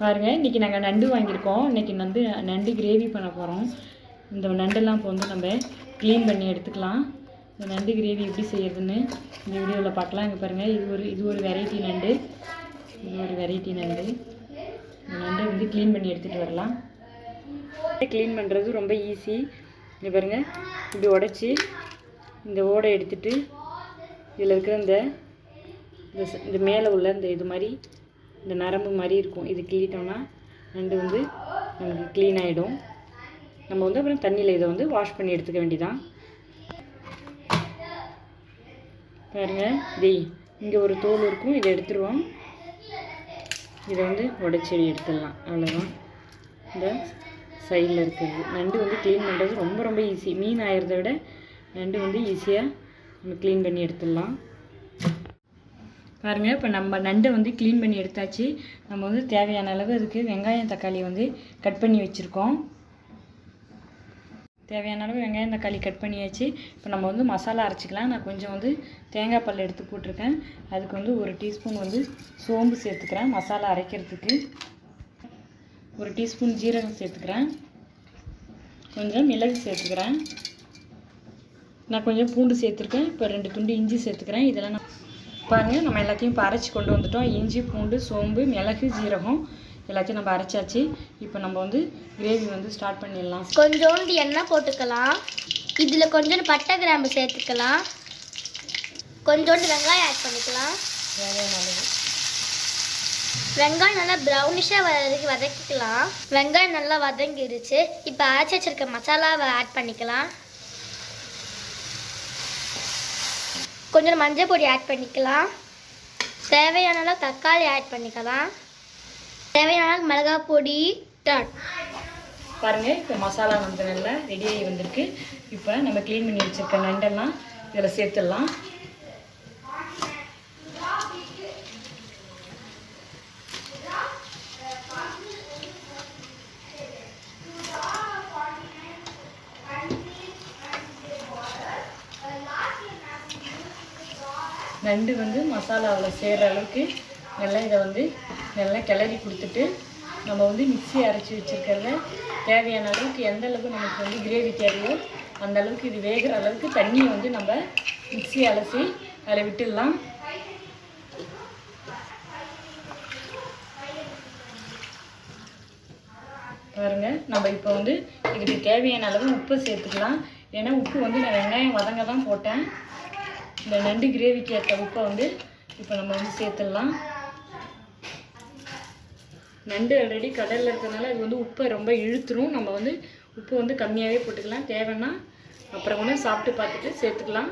பாருங்கள் இன்றைக்கி நாங்கள் நண்டு வாங்கியிருக்கோம். இன்னைக்கு நண்டு நண்டு கிரேவி பண்ண போகிறோம் இந்த நண்டெல்லாம் இப்போ வந்து நம்ம க்ளீன் பண்ணி எடுத்துக்கலாம். இந்த நண்டு கிரேவி எப்படி செய்யறதுன்னு இந்த வீடியோவில் பார்க்கலாம். இங்கே பாருங்கள் இது ஒரு இது ஒரு வெரைட்டி நண்டு. இது ஒரு வெரைட்டி நண்டு. இந்த நண்டை வந்து க்ளீன் பண்ணி எடுத்துகிட்டு வரலாம். க்ளீன் பண்ணுறது ரொம்ப ஈஸி இங்கே பாருங்கள் இப்படி உடச்சி இந்த ஓடை எடுத்துகிட்டு இதில் இருக்கிற இந்த இந்த இந்த மேலே உள்ள இந்த இது மாதிரி இந்த நரம்பு மாதிரி இருக்கும். இது கிள்ளிட்டோம்னா நண்டு வந்து நமக்கு க்ளீன் ஆகிடும் நம்ம வந்து அப்புறம் தண்ணியில் இதை வந்து வாஷ் பண்ணி எடுத்துக்க வேண்டிதான் பாருங்க டெய் இங்கே ஒரு தோல் இருக்கும். இதை எடுத்துருவோம். இதை வந்து உடச்செடி எடுத்துடலாம். அவ்வளோதான் இந்த சைடில் இருக்கிறது. நண்டு வந்து க்ளீன் பண்ணுறது ரொம்ப ரொம்ப ஈஸி மீன் ஆயிரத விட நண்டு வந்து ஈஸியாக நம்ம க்ளீன் பண்ணி எடுத்துடலாம். பாருங்கள் இப்போ நம்ம நண்டை வந்து க்ளீன் பண்ணி எடுத்தாச்சு. நம்ம வந்து தேவையான அளவு அதுக்கு வெங்காயம் தக்காளி வந்து கட் பண்ணி வச்சுருக்கோம். தேவையான அளவு வெங்காயம் தக்காளி கட் பண்ணியாச்சு. இப்போ நம்ம வந்து மசாலா அரைச்சிக்கலாம். நான் கொஞ்சம் வந்து தேங்காய் பல் எடுத்து போட்டிருக்கேன். அதுக்கு வந்து ஒரு டீஸ்பூன் வந்து சோம்பு சேர்த்துக்கிறேன் மசாலா அரைக்கிறதுக்கு. ஒரு டீஸ்பூன் ஜீரகம் சேர்த்துக்கிறேன். கொஞ்சம் மிளகு சேர்த்துக்கிறேன். நான் கொஞ்சம் பூண்டு சேர்த்துருக்கேன். இப்போ ரெண்டு துண்டு இஞ்சி சேர்த்துக்கிறேன். இதெல்லாம் நான் பாருங்கள் நம்ம எல்லாத்தையும் இப்போ அரைச்சி கொண்டு வந்துட்டோம். இஞ்சி பூண்டு சோம்பு மிளகு ஜீரகம் எல்லாத்தையும் நம்ம அரைச்சாச்சு. இப்போ நம்ம வந்து கிரேவி வந்து ஸ்டார்ட் பண்ணிடலாம். கொஞ்சோண்டு எண்ணெய் போட்டுக்கலாம். இதில் கொஞ்சோண்டு பட்டை கிராம்பு சேர்த்துக்கலாம். கொஞ்சோண்டு வெங்காயம் ஆட் பண்ணிக்கலாம். வெங்காயம் நல்லா ப்ரௌனிஷாக வதக்கி வதக்கிக்கலாம். வெங்காயம் நல்லா வதங்கிருச்சு. இப்போ அரைச்சி வச்சிருக்க மசாலாவை ஆட் பண்ணிக்கலாம். கொஞ்சம் மஞ்சள் பொடி ஆட் பண்ணிக்கலாம். தேவையான அளவு தக்காளி ஆட் பண்ணிக்கலாம். தேவையான அளவு மிளகாய் பொடி டாட் பாருங்க இப்போ மசாலா வந்து நல்லா ரெடியாகி வந்திருக்கு. இப்போ நம்ம க்ளீன் பண்ணி வச்சுருக்க நண்டெல்லாம் இதில் சேர்த்துடலாம். நண்டு வந்து மசாலாவில் சேர்கிற அளவுக்கு நல்லா இதை வந்து நல்லா கிளறி கொடுத்துட்டு நம்ம வந்து மிக்சி அரைச்சி வச்சுருக்கிறத தேவையான அளவுக்கு எந்த அளவுக்கு நமக்கு வந்து கிரேவி தேவையோ அந்த அளவுக்கு இது வேகிற அளவுக்கு தண்ணியை வந்து நம்ம மிக்சி அலசி அதில் விட்டுடலாம். பாருங்க நம்ம இப்போ வந்து இதுக்கு தேவையான அளவு உப்பு சேர்த்துக்கலாம். ஏன்னா உப்பு வந்து நான் வெங்காயம் வதங்க தான் போட்டேன். இந்த நண்டு கிரேவிக்கு ஏற்ற உப்பை வந்து இப்போ நம்ம வந்து சேர்த்துடலாம். நண்டு ஆல்ரெடி கடலில் இருக்கிறதுனால இது வந்து உப்பை ரொம்ப இழுத்துரும். நம்ம வந்து உப்பு வந்து கம்மியாகவே போட்டுக்கலாம். தேவைன்னா அப்புறம் கூட சாப்பிட்டு பார்த்துட்டு சேர்த்துக்கலாம்.